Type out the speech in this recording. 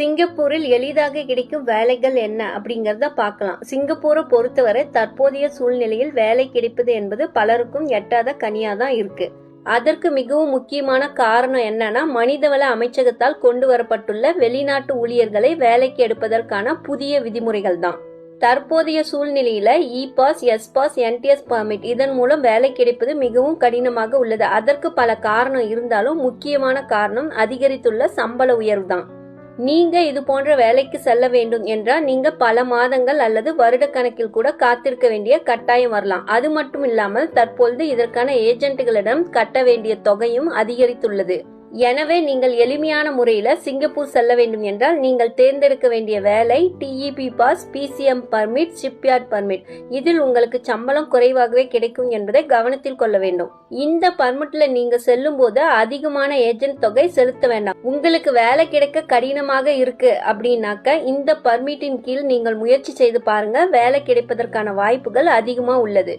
சிங்கப்பூரில் எளிதாக கிடைக்கும் வேலைகள் என்ன அப்படிங்கறத பார்க்கலாம். சிங்கப்பூரை பொறுத்தவரை தற்போதைய சூழ்நிலையில் வேலை கிடைப்பது என்பது பலருக்கும் எட்டாத கனியா தான் இருக்கு. அதற்கு மிகவும் முக்கியமான காரணம் என்னன்னா மனிதவள அமைச்சகத்தால் கொண்டு வரப்பட்டுள்ள வெளிநாட்டு ஊழியர்களை வேலைக்கு எடுப்பதற்கான புதிய விதிமுறைகள் தான். தற்போதைய சூழ்நிலையில E pass S pass NTS permit இதன் மூலம் வேலை கிடைப்பது மிகவும் கடினமாக உள்ளது. அதற்கு பல காரணம் இருந்தாலும் முக்கியமான காரணம் அதிகரித்துள்ள சம்பள உயர்வு தான். நீங்க இது போன்ற வேலைக்கு செல்ல வேண்டும் என்றால் நீங்க பல மாதங்கள் அல்லது வருடக்கணக்கில் கூட காத்திருக்க வேண்டிய கட்டாயம் வரலாம். அது மட்டும் இல்லாமல் தற்பொழுது இதற்கான ஏஜென்ட்டுகளிடம் கட்ட வேண்டிய தொகையும் அதிகரித்துள்ளது. எனவே நீங்கள் எளிமையான முறையில் சிங்கப்பூர் செல்ல வேண்டும் என்றால் நீங்கள் தேர்ந்தெடுக்க வேண்டிய வேலை DEP pass PCM permit shipyard permit இதில் உங்களுக்கு சம்பளம் குறைவாகவே கிடைக்கும் என்பதை கவனத்தில் கொள்ள வேண்டும். இந்த பர்மிட்ல நீங்க செல்லும் போது அதிகமான ஏஜென்ட் தொகை செலுத்த வேண்டாம். உங்களுக்கு வேலை கிடைக்க கடினமாக இருக்கு அப்படின்னாக்க இந்த பர்மிட்டின் கீழ் நீங்கள் முயற்சி செய்து பாருங்க. வேலை கிடைப்பதற்கான வாய்ப்புகள் அதிகமா உள்ளது.